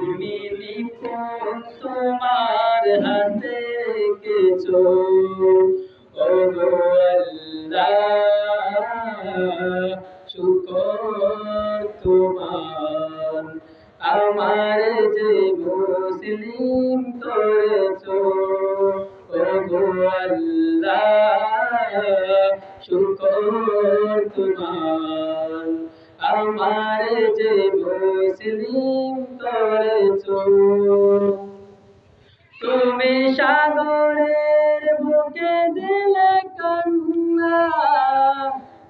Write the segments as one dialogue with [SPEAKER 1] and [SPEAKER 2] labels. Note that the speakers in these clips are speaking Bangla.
[SPEAKER 1] তুমি নিপুণ তোমার হাতে কিছু শুকর তোমার আমার যে মুসলিম করেছ আল্লাহ শুকর তোমার আমার যে মুসলিম করেছ তুমি সাগরের বুকে দিলে কন্যা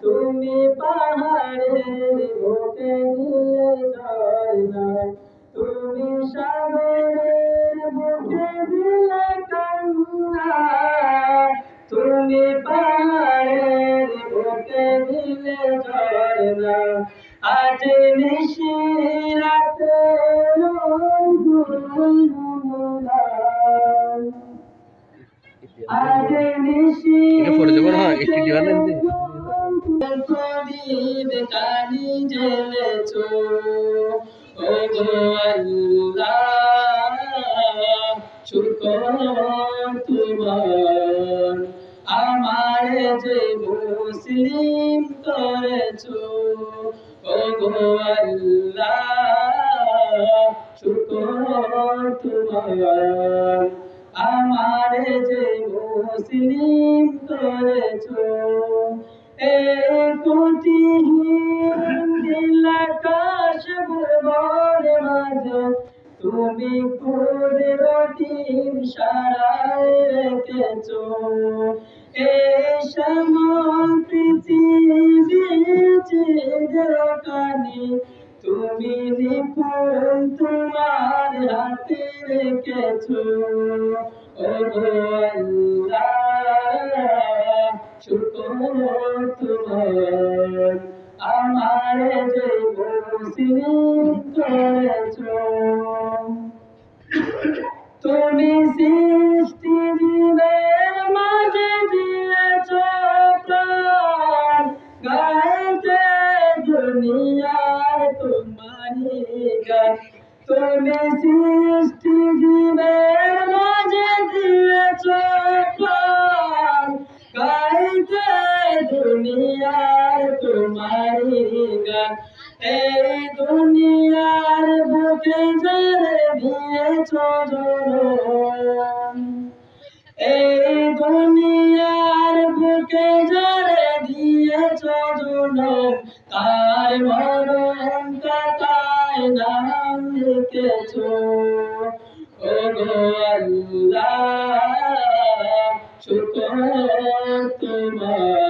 [SPEAKER 1] তুমি পাহাড়ের বুকে দিলে ঝর্ণা তুমি সাগরের বুকে দিলে কন্যা তুমি পাহাড়ের বুকে দিলে ঝর্ণা আজ নিশি রাতে আজ নিশি
[SPEAKER 2] এটা পড়ে যাব না? একটি দিওয়ালে দিন
[SPEAKER 1] প্রদীপ কানি জ্বেলেছো ও গো আল্লাহ শুকর তোমার। আমার যে মুসলিম করেছ? ও আল্লাহ শুকর তোমার। আমার যে মুসলিম করেছ এ তুমি কুদরতির সারায় রেখেছো। এ সমন পৃথিবী তুমি নিপুণ তোমার হাতে রেখেছো। ও আল্লাহ, শুকর আমার যে করেছ। তুমি সৃষ্টি জীবের মাঝে দিয়েছ প্রাণ গাইতে দুনিয়ার তোমারি গান। তুমি সৃষ্টি দুনিয়ার তোমারি গান। এই দুনিয়ার বুকে জরে দিয়েছ এই দুনিয়ার বুকে জরে দিয়েছ তার মরণ কাটায় নাম লিখেছ। ও গো আল্লাহ তোমার।